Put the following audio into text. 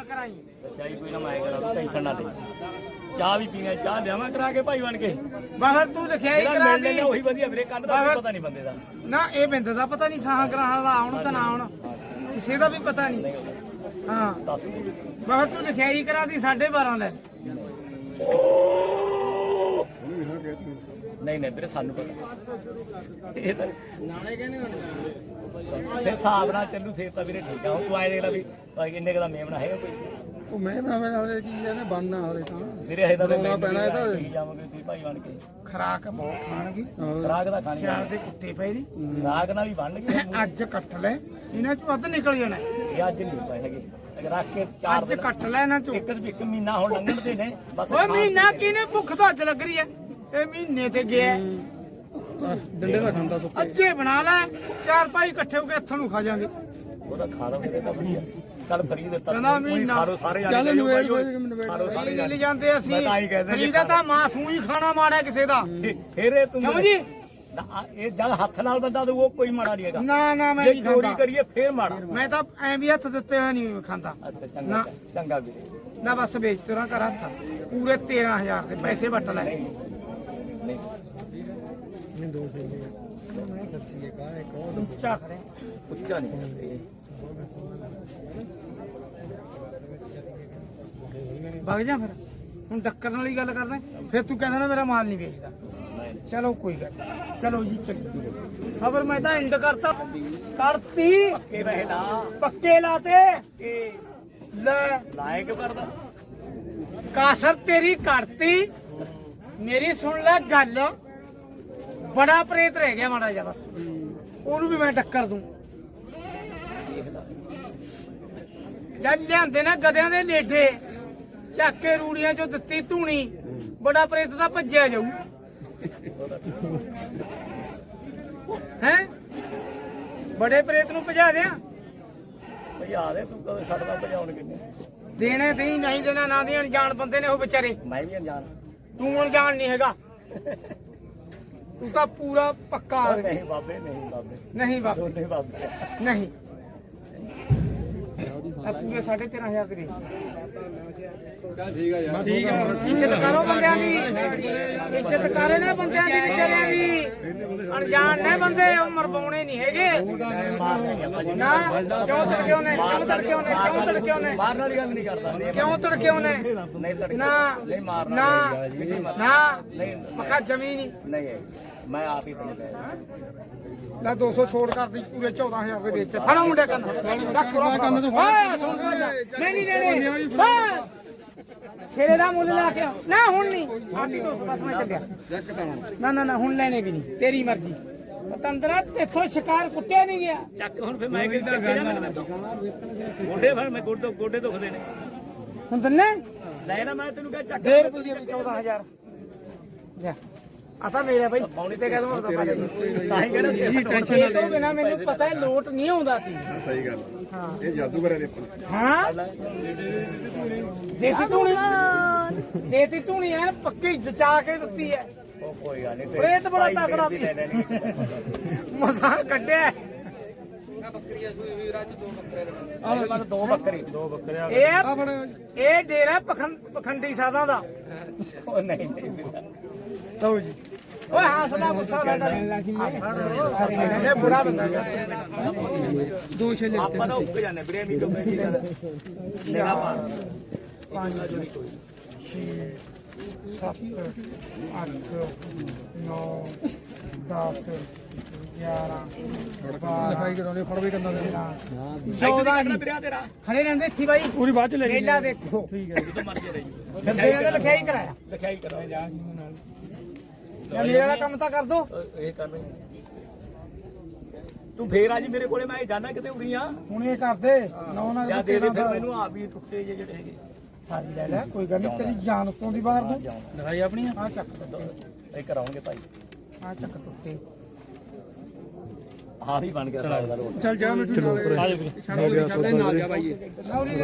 ਬਾਈ ਕੋਈ ਨਾ ਮੈਂ ਕਰਾਂ ਟੈਨਸ਼ਨ ਨਾ ਲੈ। ਚਾਹ ਵੀ ਪੀਣਾ ਚਾਹ ਲਿਆਵਾਂ ਕਰਾ ਕੇ ਭਾਈ ਬਣ ਕੇ? ਬਾਹਰ ਤੂੰ ਲਿਖਿਆ ਹੀ ਜਿਹੜਾ ਕਰਾ ਮਿਲਦੇ ਦੀ। ਨੇ ਉਹੀ ਵਧੀਆ ਵੀਰੇ ਕੰਨ ਦਾ ਪਤਾ ਨਹੀਂ ਬੰਦੇ ਦਾ। ਨਾ ਇਹ ਬਿੰਦ ਦਾ ਪਤਾ ਨਹੀਂ ਸਾਹਾਂ ਗਰਾਹਾਂ ਦਾ ਆਉਣ ਤਾਂ ਨਾ ਆਉਣ। ਕਿਸੇ ਦਾ ਵੀ ਪਤਾ ਨਹੀਂ। ਹਾਂ। ਦੱਸ। ਬਾਹਰ ਤੂੰ ਲਿਖਿਆ ਹੀ ਕਰਾ ਦੀ 12.5 ਲੈ ਨਹੀਂ ਨਹੀਂ ਵੀਰੇ ਸਾਨੂੰ ਪਤਾ। ਇਹ ਤਾਂ ਨਾਲੇ ਕਹਿੰਦੇ ਫਿਰ ਹਿਸਾਬ ਨਾਲ ਚੱਲੂ ਫੇਰ ਤਾਂ ਵੀਰੇ ਠੀਕ ਆ। ਹੁਣ ਤੂੰ ਆਏ ਦੇਖ ਲੈ ਵੀ ਭਾਈ ਇੰਨੇ ਕੁ ਦਾ ਮੇਮਣਾ ਹੈਗਾ ਕੋਈ। ਉਹ ਮੈਂ ਬਣਾਵੇ ਨਾਲੇ ਕੀ ਇਹਨੇ ਬੰਨਾ ਹੋਰੇ ਤਾਂ। ਵੀਰੇ ਇਹ ਤਾਂ ਬਣਾਉਣਾ ਪੈਣਾ ਇਹ ਤਾਂ। ਜਾਵਾਂਗੇ ਤੁਸੀਂ ਭਾਈ ਬਣ ਕੇ। ਖਰਾਕ ਬਹੁਤ ਖਾਣਗੇ। ਰਾਗ ਦਾ ਖਾਣੀ ਸਿਆਲ ਦੇ ਕੁੱਤੇ ਪਏ ਨੇ। ਰਾਗ ਨਾਲ ਹੀ ਬਣ ਗਏ ਅੱਜ ਕੱਟ ਲੈ। ਇਹਨਾਂ ਚੋਂ ਅੱਧ ਨਿਕਲ ਜਾਣਾ। ਇਹ ਅੱਜ ਨਹੀਂ ਪਏ ਹੈਗੇ। ਅਗਰ ਰੱਖ ਕੇ ਚਾਰ ਅੱਜ ਕੱਟ ਲੈ ਇਹਨਾਂ ਚੋਂ। ਇੱਕ ਇੱਕ ਮਹੀਨਾ ਹੁਣ ਲੰਘਣ ਦੇ ਨੇ। ਬਸ ਓਏ ਮਹੀਨਾ ਕਿਨੇ ਭੁੱਖ ਤਾਂ ਅੱਜ ਲੱਗ ਰਹੀ ਐ ਇਹ ਮਹੀਨੇ ਤੇ ਗਿਆ। ਡੰਡੇ ਦਾ ਖਾਂਦਾ ਸੁੱਕ ਅੱਜੇ ਬਣਾ ਲੈ ਚਾਰ ਭਾਈ ਇਕੱਠੇ ਹੋ ਕੇ ਹੱਥਾਂ ਨੂੰ ਖਾ ਜਾਾਂਗੇ। ਉਹਦਾ ਖਾ ਲਓ ਵੀਰੇ ਤਾਂ ਵਧੀਆ। ਕੱਲ ਫਰੀ ਦਿੱਤਾ। ਕਹਿੰਦਾ ਮਹੀਨਾ। ਖਾ ਲਓ ਸਾਰੇ ਜਾਣੇ ਚੱਲ ਨਵੇੜ ਨਵੇੜ। ਖਾ ਲਓ ਸਾਰੇ ਨਹੀਂ ਜਾਣੇ। ਲੈ ਜਾਂਦੇ ਅਸੀਂ। ਤਾਂ ਹੀ ਕਹਿੰਦਾ ਜੀ ਫਰੀਦਾ ਤਾਂ ਮਾਸੂ ਹੀ ਖਾਣਾ ਮਾੜਾ ਕਿਸੇ ਦਾ। ਫਿਰ ਤੂੰ ਕਿਉਂ ਜੀ? ਨਾ, ਇਹ ਜਦ ਹੱਥ ਨਾਲ ਬੰਦਾ ਤੇ ਉਹ ਕੋਈ ਮਾੜਾ ਨਹੀਂ ਹੈਗਾ। ਨਾ ਨਾ ਮੈਂ ਜੇ ਨਹੀਂ ਚੋਰੀ ਖਾਂਦਾ। ਕਰੀਏ ਫੇਰ ਮਾੜਾ। ਮੈਂ ਤਾਂ ਐਂ ਵੀ ਹੱਥ ਦਿੱਤੇ ਹੋਏ ਨਹੀਂ ਖਾਂਦਾ। ਅੱਛਾ ਨਾ। ਚੰਗਾ। ਚੰਗਾ ਵੀਰੇ। ਨਾ ਬਸ ਵੇਚ ਤੁਰਾਂ ਕਰ ਹੱਥ। ਪੂਰੇ 13000 ਦੇ ਪੈਸੇ ਵੱਟ ਲੈ। ਨਹੀਂ। ਉੱਚਾ ਕਰੇ ਉੱਚਾ ਨਹੀਂ ਇਹ ਵਗ ਜਾ ਫਿਰ। ਹੁਣ ਡੱਕਰ ਵਾਲੀ ਗੱਲ ਕਰਦਾ। ਫਿਰ ਤੂੰ ਕਹਿੰਦਾ ਨਾ ਮੇਰਾ ਮਾਲ ਨਹੀਂ ਵੇਚਦਾ। ਚਲੋ ਕੋਈ ਗੱਲ। ਚਲੋ ਜੀ ਚੱਲੀ ਖਬਰ ਮੈਂ ਤਾਂ ਇੰਡ ਕਰਤਾ। ਕਰਤੀ। ਇਹ ਰਹੇ ਨਾ ਪੱਕੇ ਲਾਤੇ। ਲੈ। ਲਾਇਕ ਕਿਉਂ ਕਰਦਾ? ਕਾਸਰ ਤੇਰੀ ਕਰਤੀ। ਮੇਰੀ ਸੁਣ ਲੈ ਗੱਲ। ਬੜਾ ਪ੍ਰੇਤ ਰਹਿ ਗਿਆ ਮਾੜਾ ਜਿਹਾ ਬਸ। ਉਹਨੂੰ ਵੀ ਮੈਂ ਟੱਕਰ ਦੂੰ। ਜਦ ਲਿਆਂਦੇ ਨਾ ਗਧਿਆਂ ਦੇ ਲੇਡੇ ਚੱਕ ਕੇ ਰੂੜੀਆਂ ਚੋਂ ਦਿੱਤੀ ਧੂਣੀ ਬੜਾ ਪ੍ਰੇਤ ਤਾਂ ਭੱਜਿਆ ਜਾਊ। ਹੈ? ਬੜੇ ਪ੍ਰੇਤ ਨੂੰ ਭਜਾ ਦਿਆਂ? ਆ ਦੇ ਤੂੰ ਕਦੋਂ ਛੱਡਦਾ ਭਜਾਉਣ ਕਿੰਨੇ? ਦੇਣੇ ਨਹੀਂ ਨਹੀਂ ਦੇਣਾ ਨਾ ਦੇ ਅਣਜਾਣ ਬੰਦੇ ਨੇ ਉਹ ਵਿਚਾਰੇ। ਮੈਂ ਵੀ ਅਣਜਾਣ। ਤੂੰ ਅਣਜਾਣ ਨਹੀਂ ਹੈਗਾ। ਤੂੰ ਤਾਂ ਪੂਰਾ ਪੱਕਾ ਨਹੀਂ ਬਾਬੇ ਨਹੀਂ ਬਾਬੇ। ਨਹੀਂ ਬਾਬੂ। ਦੋਨੇ ਬਾਬੇ। ਨਹੀਂ। ਆ ਪੂਰੇ 13500 ਦੇ ਠੀਕ ਆ ਯਾਰ। ਠੀਕ ਆ। ਇੱਜ਼ਤ ਕਰੋ ਬੰਦਿਆਂ ਦੀ। ਇੱਜ਼ਤ ਕਰੇ ਨੇ ਬੰਦਿਆਂ ਦੀ ਵਿਚਾਰਿਆਂ ਦੀ। ਅਣਜਾਣ ਨੇ ਬੰਦੇ ਉਹ ਮਰਵਾਉਣੇ ਨਹੀਂ ਹੈਗੇ। ਨਾ, ਕਿਉਂ ਤੜਕੇ ਉਹਨੇ ਕਿਉਂ ਤੜਕੇ ਉਹਨੇ ਕਿਉਂ ਤੜਕੇ ਉਹਨੇ ਮਾਰਨ ਵਾਲੀ ਗੱਲ ਨਹੀਂ ਕਰਦਾ ਕਿਉਂ ਤੜਕੇ ਉਹਨੇ ਨਹੀਂ ਤੜਕੇ ਨਾ ਨਹੀਂ ਮਾਰਨਾ ਨਾ ਨਹੀਂ ਮਾਰਨਾ। ਨਾ ਨਹੀਂ। ਨਹੀਂ ਹੈ। ਮੈਂ ਆਪ ਹੀ ਤੈਨੂੰ ਕਹਿ ਲੈ 200 ਛੋੜ ਕਰਦੀ ਪੂਰੇ 14000 ਦੇ ਵਿੱਚ ਫੜਾ ਮੁੰਡੇ ਕੰਨ। ਚੱਕ ਰੋ ਕੰਨ ਤੋਂ ਮੈਂ ਨਹੀਂ ਲੈਣੇ। ਬਸ। ਛੇਰੇ ਦਾ ਮੁੱਲ ਲਾ ਕੇ ਆਓ। ਨਾ ਹੁਣ ਨਹੀਂ। ਆਂਦੀ ਦੋਸਤ ਬਸ ਮੈਂ ਚੱਲਿਆ। ਨਾ ਨਾ ਨਾ ਹੁਣ ਲੈਣੇ ਵੀ ਨਹੀਂ। ਤੇਰੀ ਮਰਜ਼ੀ। ਪਤੰਦਰਾ ਇੱਥੋਂ ਸ਼ਿਕਾਰ ਕੁੱਤੇ ਨਹੀਂ ਗਿਆ। ਚੱਕ ਹੁਣ ਫਿਰ ਮੈਂ ਚੱਕੇ ਜਾ ਤੋਂ ਗੋਡੇ ਫਿਰ ਮੈਂ ਗੋਡੇ ਗੋਡੇ ਦੁਖਦੇ ਨੇ। ਹੁਣ ਤੰਨੇ ਲੈ ਨਾ ਮੈਂ ਤੈਨੂੰ ਕਿਹਾ ਚੱਕ। ਦੇ ਰੁਪਏ ਵੀ 14000 ਜਾ ਆ ਤਾਂ ਮੇਰਾ ਬਾਈ ਪਾਉਣੀ ਤੇ ਪਾ ਜੀ ਤਾਂ ਹੀ ਕਹਿੰਦਾ ਜੀ ਟੈਨਸ਼ਨ ਇਹ ਤੋਂ ਬਿਨਾ ਮੈਨੂੰ ਪਤਾ ਹੈ ਲੋਟ ਨਹੀਂ ਆਉਂਦਾ ਸੀ ਸਹੀ ਗੱਲ ਹਾਂ। ਇਹ ਜਾਦੂ ਕਰਿਆ ਦੇ ਹਾਂ? ਦੇਤੀ ਧੂਣੀ ਦੇਤੀ ਧੂਣੀ ਐ ਪੱਕੀ ਜਚਾ ਕੇ ਦਿੱਤੀ ਐ ਉਹ ਕੋਈ ਗੱਲ ਨਹੀਂ ਪ੍ਰੇਤ ਬੜਾ ਤਕੜਾ ਵੀ ਮਸਾਂ ਕੱਢਿਆ। ਦੋ ਬੱਕਰੀ। ਦੋ ਬੱਕਰੇ ਇਹ ਇਹ ਡੇਰਾ ਪਖੰ- ਪਖੰਡੀ ਸਾਧਾਂ ਦਾ। ਉਹ ਨਹੀਂ ਨਹੀਂ। ਲਓ ਜੀ। ਓਏ ਹੱਸਦਾ ਗੁੱਸਾ ਸਾਡਾ ਇਹ ਬੁਰਾ ਬੰਦਾ ਦੋ ਛੇ ਆਪਾਂ ਤਾਂ ਉੱਕ ਜਾਂਦੇ ਵੀਰੇ ਵੀ ਕਿਉਂ ਬੈਠੀ ਗੱਲ। ਨਿਗਾਹ ਮਾਰ ਪੰਜ ਛੇ ਸੱਤ ਅੱਠ ਨੌ 10 11 ਬਾਰਾਂ ਲਿਖਾਈ ਕਰਾਉਣੀ ਫੜ ਵੀ ਕੰਦਾ ਦੇ ਖੜੇ ਰਹਿੰਦੇ ਇੱਥੇ ਬਾਈ। ਪੂਰੀ ਬਾਅਦ ਚ ਲੈ ਮੇਲਾ ਦੇਖੋ। ਠੀਕ ਹੈ ਜਦੋਂ ਮਰਜ਼ੀ ਰਹੀ ਬੰਦੇ ਨੇ ਲਿਖਿਆ ਹੀ ਕਰਾਇਆ। ਲਿਖਾਈ ਕਰੋ ਜਾਂ ਮੇਰੇ ਵਾਲਾ ਕੰਮ ਤਾਂ ਕਰ ਦੋ। ਇਹ ਕਰ ਲੈ ਤੂੰ ਫੇਰ ਆ ਜੀ ਮੇਰੇ ਕੋਲੇ ਮੈਂ ਜਾਣਾ ਕਿਤੇ ਉਰੀ ਆ। ਹੁਣ ਇਹ ਕਰਦੇ ਨੌ ਨਾ ਜਾਂ ਦੇ ਦੇ ਫਿਰ ਮੈਨੂੰ ਆ ਵੀ ਟੁੱਟੇ ਜੇ ਜਿਹੜੇ ਹੈਗੇ। ਸਾਰੀ ਲੈ ਲੈ ਕੋਈ ਗੱਲ ਨਹੀਂ ਤੇਰੀ ਜਾਨ ਉੱਤੋਂ ਦੀ ਬਾਹਰ ਨੂੰ ਲਿਖਾਈ ਆਪਣੀ ਆ? ਚੱਕ ਇਹ ਕਰਾਉਂਗੇ ਭਾਈ। ਆ ਚੱਕ ਟੁੱਟੇ। ਹਾਂ ਵੀ ਬਣ ਗਿਆ ਸਾਡਾ ਦਾ ਰੋਡ ਚੱਲ ਜਾ ਮਿੱਠੂ ਨਾਲ ਆ ਜਾ ਦੇ ਦੇ ਨਾਲ ਜਾ ਸੌਰੀ